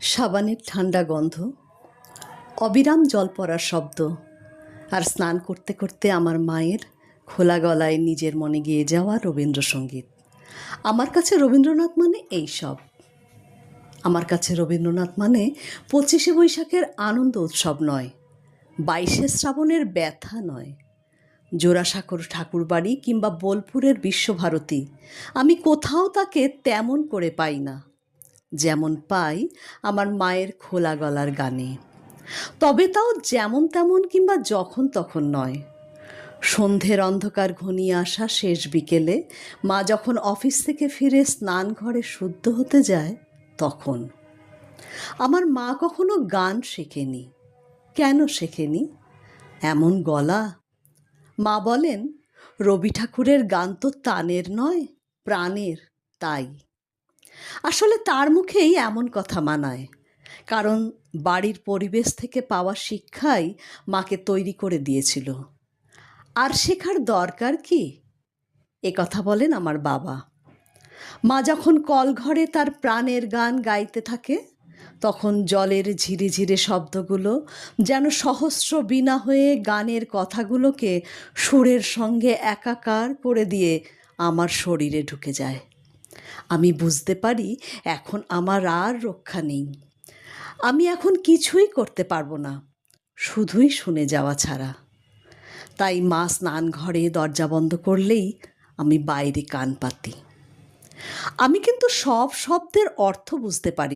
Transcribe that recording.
সাবানের ঠান্ডা গন্ধ, অবিরাম জল পড়ার শব্দ, আর স্নান করতে করতে আমার মায়ের খোলা গলায় নিজের মনে গিয়ে যাওয়া রবীন্দ্রসঙ্গীত। আমার কাছে রবীন্দ্রনাথ মানে এই সব। আমার কাছে রবীন্দ্রনাথ মানে পঁচিশে বৈশাখের আনন্দ উৎসব নয়, বাইশে শ্রাবণের ব্যথা নয়। জোড়াসাঁকোর ঠাকুরবাড়ি কিংবা বোলপুরের বিশ্বভারতী, আমি কোথাও তাকে তেমন করে পাই না। যেমন পাই আমার মায়ের খোলা গলার গানে। তবে তাও যেমন তেমন কিংবা যখন তখন নয়। সন্ধ্যের অন্ধকার ঘনিয়ে আসা শেষ বিকেলে মা যখন অফিস থেকে ফিরে স্নান ঘরে শুদ্ধ হতে যায়, তখন। আমার মা কখনো গান শেখেনি। কেন শেখেনি? এমন গলা। মা বলেন, রবি ঠাকুরের গান তো তানের নয়, প্রাণের, তাই। আসলে তার মুখেই এমন কথা মানায়। কারণ বাড়ির পরিবেশ থেকে পাওয়া শিক্ষাই মাকে তৈরি করে দিয়েছিল। আর শেখার দরকার কি? এ কথা বলেন আমার বাবা। মা যখন কলঘরে তার প্রাণের গান গাইতে থাকে, তখন জলের ঝিরে ঝিরে শব্দগুলো যেন সহস্র বিনা হয়ে গানের কথাগুলোকে সুরের সঙ্গে একাকার করে দিয়ে আমার শরীরে ঢুকে যায়। আমি বুঝতে পারি এখন আমার আর রক্ষা নেই। আমি এখন কিছুই করতে পারব না, শুধুই শুনে যাওয়া ছাড়া। তাই মা স্নান ঘরে দরজা বন্ধ করলেই আমি বাইরে কান পাতি। আমি কিন্তু সব শব্দের অর্থ বুঝতে পারি